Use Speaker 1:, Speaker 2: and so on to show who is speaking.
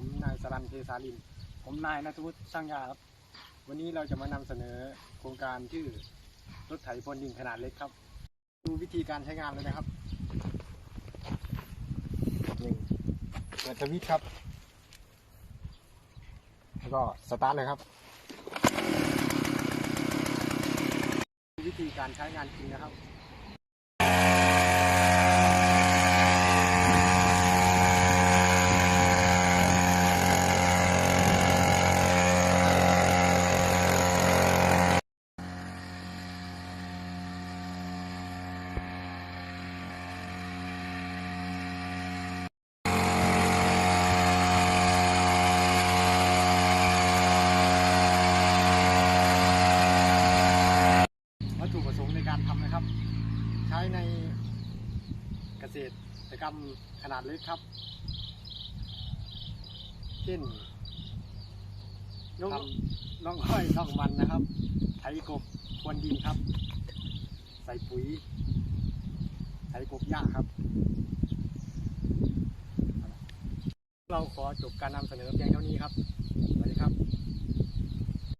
Speaker 1: ผมนายสรันเทสาลิน ผมนายนัทวุฒิสร้างยาครับ วันนี้เราจะมานำเสนอโครงการชื่อรถไถพรวนดินขนาดเล็กครับ ดูวิธีการใช้งานเลยนะครับหนึ่งเปิดสวิตช์ครับ แล้วก็สตาร์ทเลยครับ วิธีการใช้งานจริงนะครับ วัตถุประสงค์ในการทำนะครับ ใช้ในเกษตรกรรมขนาดเล็กครับ เช่นทำน้องอ้อยน้องมันนะครับ ไถกบควนดินครับ ใส่ปุ๋ย ไถกบหญ้าครับ เราขอจบการนำเสนอเพียงเท่านี้ครับสวัสดีครับ